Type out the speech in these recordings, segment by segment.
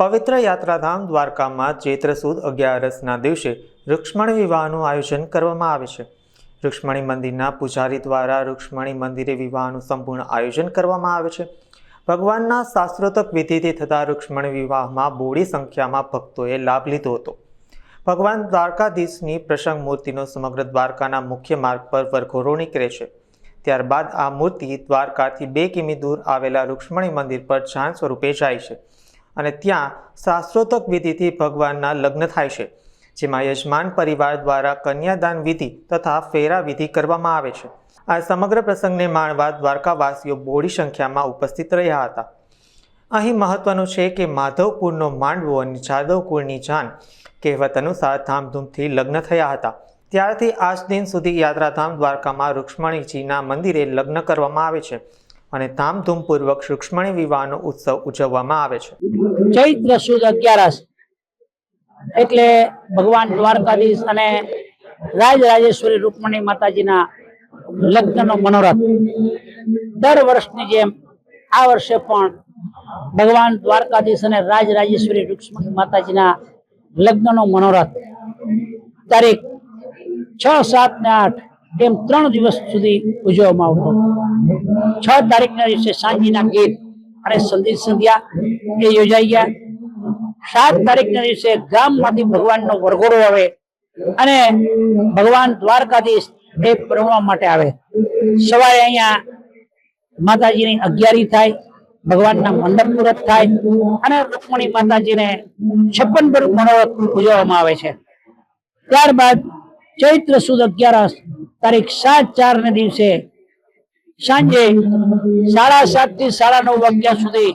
પવિત્ર યાત્રાધામ દ્વારકામાં ચૈત્ર સુદ અગિયારસના દિવસે રૂક્ષ્મણી વિવાહનું આયોજન કરવામાં આવે છે. રૂક્ષ્મણી મંદિરના પૂજારી દ્વારા રૂક્ષ્મણી મંદિરે વિવાહનું સંપૂર્ણ આયોજન કરવામાં આવે છે. ભગવાનના શાસ્ત્રોતક વિધિથી થતા રૂક્ષ્મણી વિવાહમાં બોડી સંખ્યામાં ભક્તોએ લાભ લીધો હતો. ભગવાન દ્વારકાધીશની પ્રસંગ મૂર્તિનો સમગ્ર દ્વારકાના મુખ્ય માર્ગ પર વરઘોરો નીકળે છે. ત્યારબાદ આ મૂર્તિ દ્વારકાથી બે કિમી દૂર આવેલા રૂક્ષ્મણી મંદિર પર જાન સ્વરૂપે જાય છે. અને ત્યાં શાસ્ત્રોતક વિધિથી ભગવાનના લગ્ન થાય છે, જેમાં યજમાન પરિવાર દ્વારા કન્યાદાન વિધિ તથા ફેરા વિધિ કરવામાં આવે છે. આ સમગ્ર પ્રસંગને માણવા દ્વારકાવાસીઓ બોડી સંખ્યામાં ઉપસ્થિત રહ્યા હતા. અહીં મહત્વનું છે કે માધવપુરનો માંડવો અને જાદવપુરની જાન કહેવત અનુસાર ધામધૂમથી લગ્ન થયા હતા. ત્યારથી આજ દિન સુધી યાત્રાધામ દ્વારકામાં રૂક્ષ્મણીજીના મંદિરે લગ્ન કરવામાં આવે છે. અને ધામધૂમપૂર્વક રૂક્ષ્મણી વિવાહનો ઉત્સવ ઉજવવામાં આવે છે. ચૈત્ર સુદ અગિયારસ એટલે ભગવાન દ્વારકાધીશ અને રાજરાજેશ્વરી રૂકમણી માતાજીના લગ્નનો મનોરથ. દર વર્ષની જેમ આ વર્ષે પણ ભગવાન દ્વારકાધીશ અને રાજરાજેશ્વરી રૂક્ષ્મણી માતાજીના લગ્નનો મનોરથ. તારીખ છ સાત ને આઠ એમ ત્રણ દિવસ સુધી ઉજવવામાં આવતો. છ તારીખના દિવસે સાંજના ગીત અને સંધી સંધ્યા એ યોજાઈ ગયા. સાત તારીખના દિવસે ગામમાંથી ભગવાનનો વરઘોડો આવે અને ભગવાન દ્વારકાધીશ એ પ્રણવા માટે આવે. સવારે અહીંયા માતાજીની અગિયારી થાય, ભગવાનના મંડપ મુહૂર્ત થાય અને રૂકમણી માતાજીને છપ્પન પર મનોરથ ઉજવવામાં આવે છે. ત્યારબાદ ચૈત્ર સુદ અગિયારસ તારીખ સાત ચાર ને દિવસે સાંજે સાડા સાતથી સાડા નવ વાગ્યા સુધી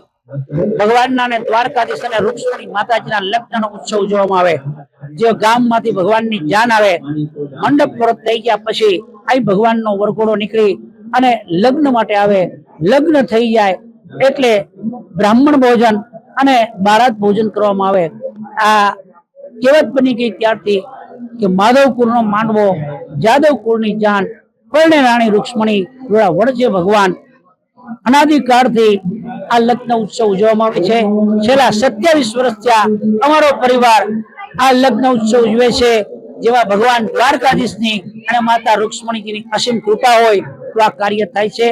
ભગવાનના અને દ્વારકાધીશ અને રૂક્ષ્મણી માતાજીના લગ્નનો ઉત્સવ ઉજવવામાં આવે. જે ગામમાંથી ભગવાનની જાન આવે. મંડપ પરત થઈ ગયા પછી અહીં ભગવાનનો વરઘોડો નીકળી અને લગ્ન માટે આવે. લગ્ન થઈ જાય એટલે બ્રાહ્મણ ભોજન અને બારાત ભોજન કરવામાં આવે. આ કહેવત બની ગઈ ત્યારથી કે માધવકુળનો માંડવો જાદવ કુળની જાન પરણે રાણી રૂક્ષ્મણી જોડા વળજે ભગવાન. અનાદિકાળથી આ લગ્ન ઉત્સવ ઉજવવામાં આવે છે. છેલ્લા સત્યાવીસ વર્ષથી ત્યાં અમારો પરિવાર આ લગ્ન ઉત્સવ ઉજવે છે. જેવા ભગવાન દ્વારકાધીશની અને માતા રૂક્ષ્મણીજીની અસીમ કૃપા હોય તો આ કાર્ય થાય છે.